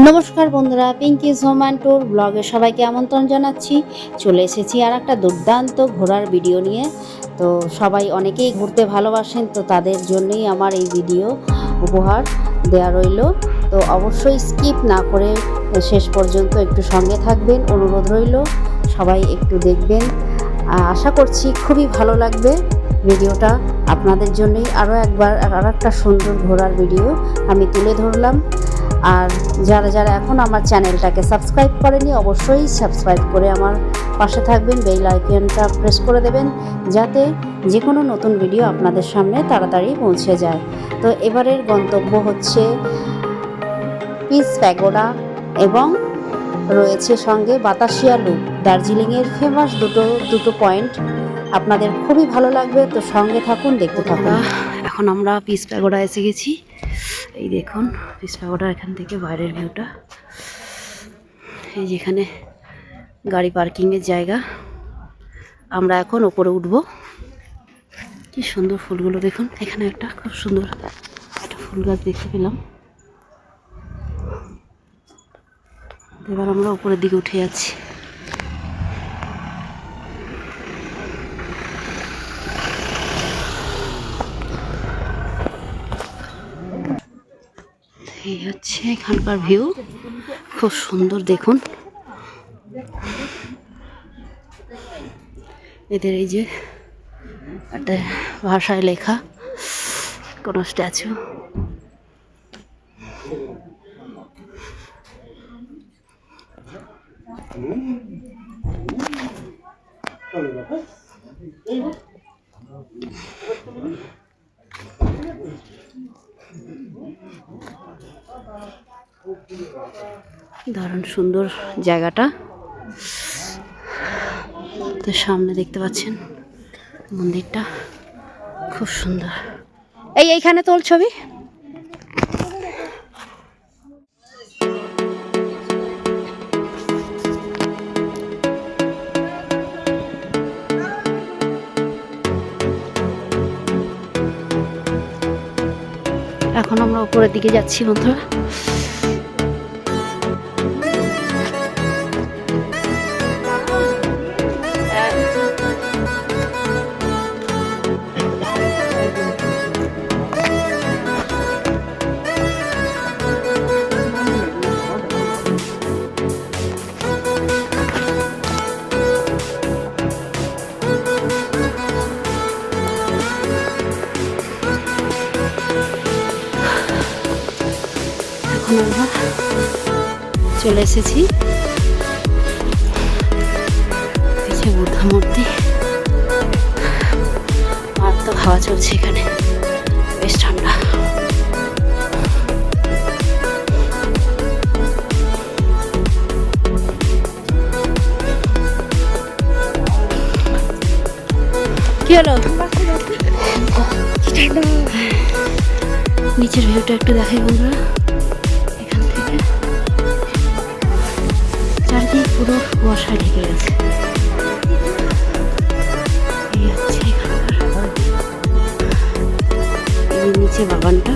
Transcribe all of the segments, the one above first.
নমস্কার বন্ধুরা Pinki Homan tour ব্লগে সবাইকে আমন্ত্রণ জানাচ্ছি। চলে এসেছি আর একটা দুর্দান্ত ঘোরার ভিডিও নিয়ে। তো সবাই অনেকেই ঘুরতে ভালোবাসেন, তো তাদের জন্যই আমার এই ভিডিও উপহার দেয়া রইল। তো অবশ্যই স্কিপ না করে শেষ পর্যন্ত একটু সঙ্গে থাকবেন, অনুরোধ রইল। সবাই একটু দেখবেন। আশা করছি খুবই ভালো লাগবে ভিডিওটা আপনাদের জন্যই আরও একবার আর একটা সুন্দর ঘোরার ভিডিও আমি তুলে ধরলাম। আর যারা যারা এখন আমার চ্যানেলটাকে সাবস্ক্রাইব করেনি, অবশ্যই সাবস্ক্রাইব করে আমার পাশে থাকবেন, বেল আইকনটা প্রেস করে দেবেন, যাতে যে কোনো নতুন ভিডিও আপনাদের সামনে তাড়াতাড়ি পৌঁছে যায়। তো এবারের গন্তব্য হচ্ছে পিস প্যাগোডা এবং রয়েছে সঙ্গে বাতাসিয়া লুপ। দার্জিলিংয়ের ফেমাস দুটো দুটো পয়েন্ট আপনাদের খুবই ভালো লাগবে, তো সঙ্গে থাকুন, দেখতে থাকুন। এখন আমরা পিস প্যাগোডা এসে গেছি। এই দেখুন পিস প্যাগোডা এখান থেকে বাইরের ভিউটা। এই যেখানে গাড়ি পার্কিংয়ের জায়গা। আমরা এখন ওপরে উঠবো। কি সুন্দর ফুলগুলো দেখুন। এখানে একটা খুব সুন্দর একটা ফুল গাছ দেখতে পেলাম। এবার আমরা উপরের দিকে উঠে যাচ্ছি। এই হচ্ছে এখানকার ভিউ। খুব সুন্দর দেখুন। এদের এই যে একটা ভাষায় লেখা কোনো স্ট্যাচু। দারুণ সুন্দর জায়গাটা। তো সামনে দেখতে পাচ্ছেন মন্দিরটা। খুব সুন্দর। এই এইখানে তোল ছবি? উপরের দিকে যাচ্ছি বন্ধুরা। চলে এসেছি। বুদ্ধা মূর্তি তো হাওয়া চলছে এখানে। বেশ ঠান্ডা। কি হলো? নিচের ভিউটা একটু দেখাই বন্ধুরা। পুরো কুয়াশা ঢেকে গেছে। নিচে বাগানটা।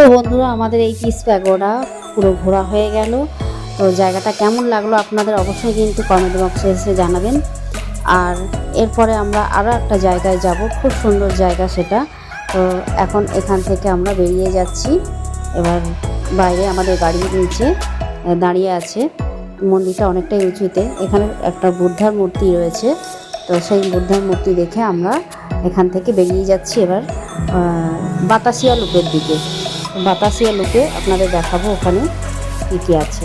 তো বন্ধুরা, আমাদের এই পিস প্যাগোডা পুরো ঘোরা হয়ে গেল। তো জায়গাটা কেমন লাগল আপনাদের অবশ্যই কিন্তু কমেন্ট বক্সে এসে জানাবেন। আর এরপরে আমরা আরও একটা জায়গায় যাব, খুব সুন্দর জায়গা সেটা। তো এখন এখান থেকে আমরা বেরিয়ে যাচ্ছি। এবার বাইরে আমাদের গাড়ির নিচে দাঁড়িয়ে আছে। মন্দিরটা অনেকটাই উঁচুতে। এখানে একটা বুদ্ধার মূর্তি রয়েছে। তো সেই বুদ্ধার মূর্তি দেখে আমরা এখান থেকে বেরিয়ে যাচ্ছি এবার বাতাসিয়া লুপের দিকে। বাতাসিয়া লোকে আপনাদের দেখাবো ওখানে কী কী আছে।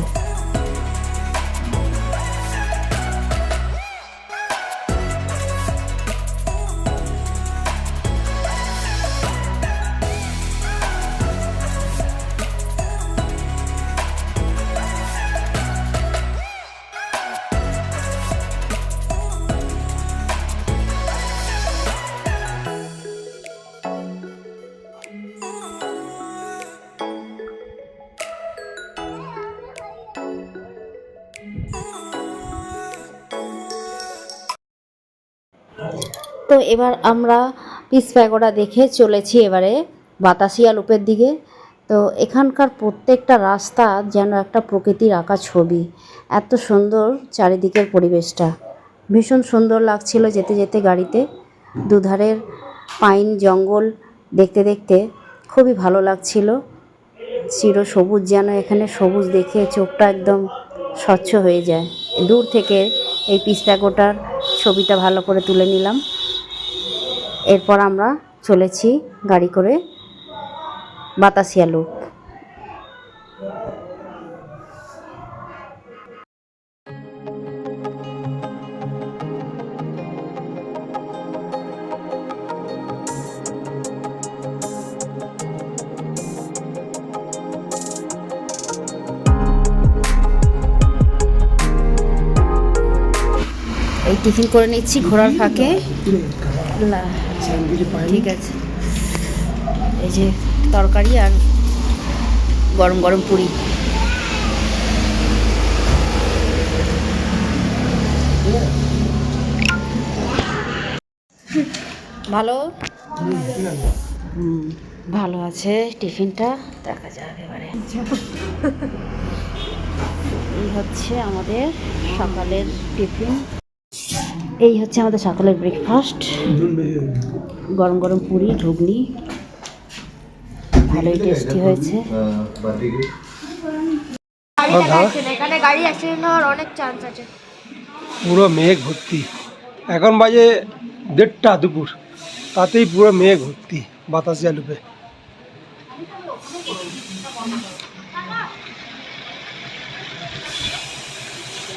তো এবার আমরা পিস প্যাগোডা দেখে চলেছি এবারে বাতাসিয়া লুপের দিকে। তো এখানকার প্রত্যেকটা রাস্তা যেন একটা প্রকৃতির আঁকা ছবি। এত সুন্দর চারিদিকের পরিবেশটা। ভীষণ সুন্দর লাগছিল যেতে যেতে গাড়িতে। দুধারের পাইন জঙ্গল দেখতে দেখতে খুবই ভালো লাগছিল। চির সবুজ যেন এখানে সবুজ দেখে চোখটা একদম স্বচ্ছ হয়ে যায়। দূর থেকে এই পিস প্যাগোটার ছবিটা ভালো করে তুলে নিলাম। এরপর আমরা চলেছি গাড়ি করে বাতাসিয়া লুপ এই টিফিন করে নিচ্ছি ঘোরার ফাঁকে। ঠিক আছে। এই যে তরকারি আর গরম গরম পুরি। ভালো? ভালো আছে, টিফিনটা দেখা যাক এবারে। এই হচ্ছে আমাদের সকালের টিফিন। এই হচ্ছে আমাদের সকালের ব্রেকফাস্ট গরম গরম পুরি ঘুগনি। ভালোই টেস্টি হয়েছে। গাড়িটা আসছে না এখানে গাড়ি অ্যাক্সিডেন্ট অনেক চান্স আছে। পুরো মেঘ ভর্তি। এখন বাজে দেড়টা দুপুর। তাতেই পুরো মেঘ ভর্তি বাতাস জালুপে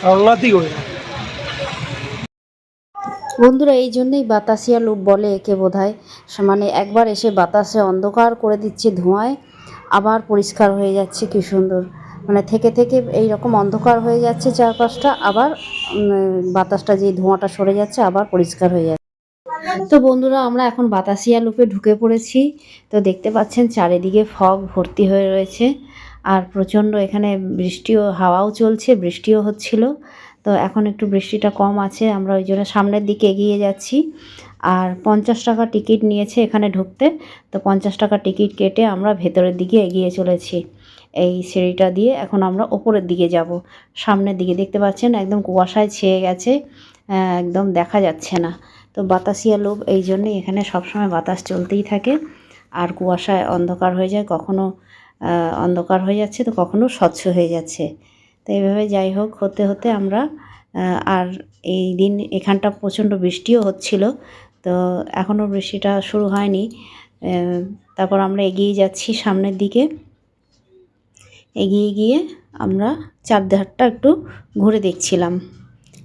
সাংঘাতিক হয়ে বন্ধুরা, এই জন্যই বাতাসিয়া লুপ বলে একে বোধহয়। মানে একবার এসে বাতাসে অন্ধকার করে দিচ্ছে ধোঁয়ায়, আবার পরিষ্কার হয়ে যাচ্ছে, কি সুন্দর। মানে থেকে থেকে এই রকম অন্ধকার হয়ে যাচ্ছে চারপাশটা, আবার বাতাসটা যে ধোঁয়াটা সরে যাচ্ছে, আবার পরিষ্কার হয়ে যাচ্ছে। তো বন্ধুরা, আমরা এখন বাতাসিয়া লুপে ঢুকে পড়েছি। তো দেখতে পাচ্ছেন, চারিদিকে ফগ ভর্তি হয়ে রয়েছে। আর প্রচণ্ড এখানে বৃষ্টিও, হাওয়াও চলছে, বৃষ্টিও হচ্ছিল। তো এখন একটু বৃষ্টিটা কম আছে, আমরা ওই জন্য সামনের দিকে এগিয়ে যাচ্ছি। আর পঞ্চাশ টাকা টিকিট নিয়েছে এখানে ঢুকতে, তো পঞ্চাশ টাকা টিকিট কেটে আমরা ভেতরের দিকে এগিয়ে চলেছি। এই সিঁড়িটা দিয়ে এখন আমরা ওপরের দিকে যাব। সামনের দিকে দেখতে পাচ্ছেন একদম কুয়াশায় ছেয়ে গেছে একদম দেখা যাচ্ছে না। তো বাতাসিয়া লোভ, এই জন্যই এখানে সবসময় বাতাস চলতেই থাকে। আর কুয়াশায় অন্ধকার হয়ে যায়, কখনো অন্ধকার হয়ে যাচ্ছে, তো কখনো স্বচ্ছ হয়ে যাচ্ছে। তো এইভাবে যাই হোক হতে হতে আমরা আর এই দিন এখানটা প্রচণ্ড বৃষ্টিও হচ্ছিল তো এখনও বৃষ্টিটা শুরু হয়নি। তারপর আমরা এগিয়ে যাচ্ছি সামনের দিকে। এগিয়ে গিয়ে আমরা চারধারটা একটু ঘুরে দেখছিলাম।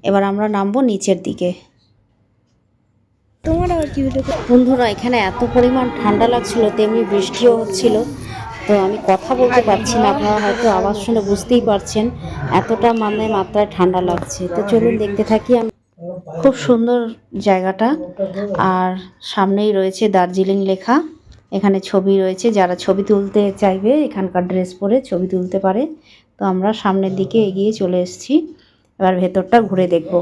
এবার আমরা নামবো নিচের দিকে। তোমার আবার কি হলো? বন্ধুরা এখানে এত পরিমাণ ঠান্ডা লাগছিল তেমনি বৃষ্টিও হচ্ছিল। তো আমি কথা বলতে পারছি না আপনারা হয়তো আওয়াজ শুনে বুঝতেই পারছেন এতটা মানে মাত্রায় ঠান্ডা লাগছে। তো চলুন দেখতে থাকি আমি। খুব সুন্দর জায়গাটা। আর সামনেই রয়েছে দার্জিলিং লেখা। এখানে ছবি রয়েছে। যারা ছবি তুলতে চাইবে এখানকার ড্রেস পরে ছবি তুলতে পারে। তো আমরা সামনের দিকে এগিয়ে চলে এসেছি। এবার ভেতরটা ঘুরে দেখব।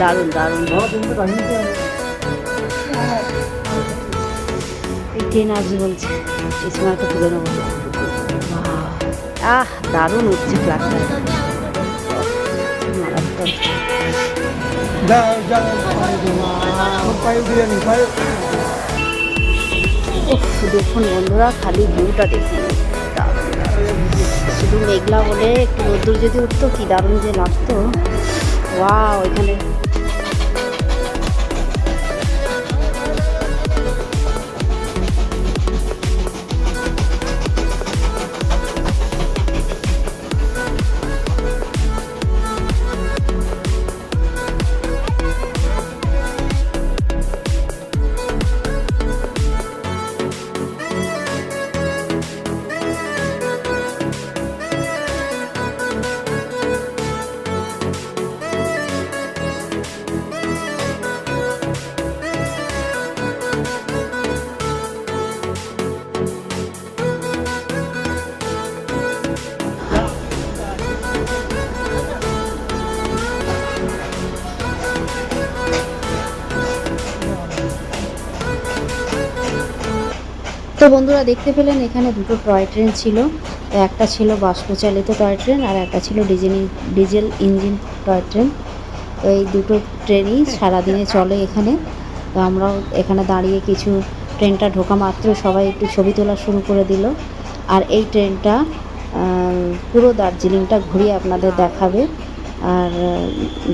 দারুণ দারুণ। ট্রেন আসবে বলছে, এই সময়টা তুলে নেব আহ, দারুণ উঠছে মারাত্মক দেখুন বন্ধুরা, খালি ভিউটা দেখুন। শুধু মেঘলা বলে একটু রোদ্দুর যদি উঠতো, কি দারুণ যে লাগতো। ওয়াও এখানে তো বন্ধুরা দেখতে পেলেন এখানে দুটো টয় ট্রেন ছিল। একটা ছিল বাষ্পচালিত টয় ট্রেন আর একটা ছিল diesel diesel engine toy train. তো এই দুটো ট্রেনই সারাদিনে চলে এখানে। তো আমরাও এখানে দাঁড়িয়ে কিছু ট্রেনটা ঢোকা মাত্র সবাই একটু ছবি তোলা শুরু করে দিল। আর এই ট্রেনটা পুরো দার্জিলিংটা ঘুরিয়ে আপনাদের দেখাবে আর,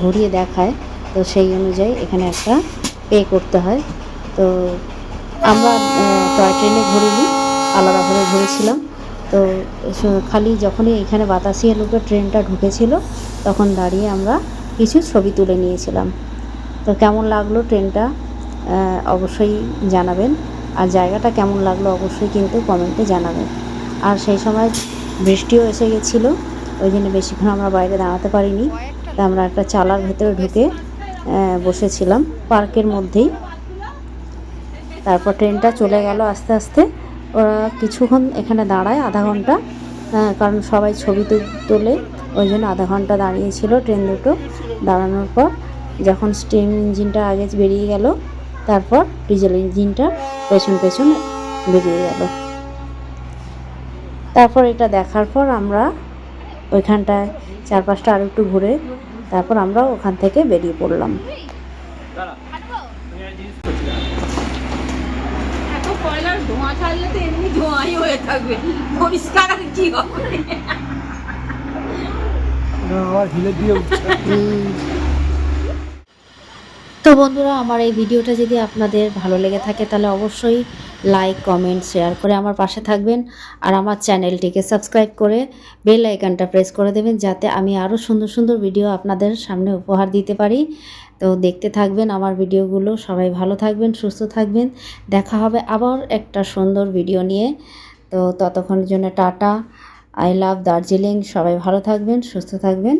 ঘুরিয়ে দেখায়। তো সেই অনুযায়ী এখানে একটা পে করতে হয়। তো আমরা টয় ট্রেনে ঘুরিনি আলাদাভাবে ঘুরেছিলাম। তো খালি যখনই এখানে বাতাসিয়া লোকের ট্রেনটা ঢুকেছিল, তখন দাঁড়িয়ে আমরা কিছু ছবি তুলে নিয়েছিলাম। তো কেমন লাগল ট্রেনটা? অবশ্যই জানাবেন। আর জায়গাটা কেমন লাগল অবশ্যই কিন্তু কমেন্টে জানাবেন। আর সেই সময় বৃষ্টিও এসে গেছিল, ওই জন্য বেশিক্ষণ আমরা বাইরে দাঁড়াতে পারিনি। তা আমরা একটা চালার ভেতরে ঢুকে বসেছিলাম। পার্কের মধ্যেই। তারপর ট্রেনটা চলে গেল আস্তে আস্তে। ওরা কিছুক্ষণ এখানে দাঁড়ায় আধা ঘণ্টা কারণ সবাই ছবি তোলে ওই জন্য আধা ঘণ্টা দাঁড়িয়েছিল ট্রেন দুটো। দাঁড়ানোর পর যখন স্টিম ইঞ্জিনটা আগে বেরিয়ে গেল, তারপর ডিজেল ইঞ্জিনটা পেছন পেছন বেরিয়ে গেল। তারপর এটা দেখার পর আমরা ওইখানটায় চারপাশটা আরও একটু ঘুরে, তারপর আমরা ওখান থেকে বেরিয়ে পড়লাম। ছাড়লে তো এমনি ধোঁয়াই হয়ে থাকবে। পরিষ্কার আর কি হবে। তো বন্ধুরা, আমার এই ভিডিওটা যদি আপনাদের ভালো লেগে থাকে, তাহলে অবশ্যই লাইক কমেন্ট শেয়ার করে আমার পাশে থাকবেন। আর আমার চ্যানেলটিকে সাবস্ক্রাইব করে বেল আইকনটা প্রেস করে দেবেন, যাতে আমি আরও সুন্দর সুন্দর ভিডিও আপনাদের সামনে উপহার দিতে পারি। তো দেখতে থাকবেন আমার ভিডিওগুলো। সবাই ভালো থাকবেন, সুস্থ থাকবেন। দেখা হবে আবার একটা সুন্দর ভিডিও নিয়ে। তো ততক্ষণের জন্য টাটা, আই লাভ দার্জিলিং। সবাই ভালো থাকবেন, সুস্থ থাকবেন।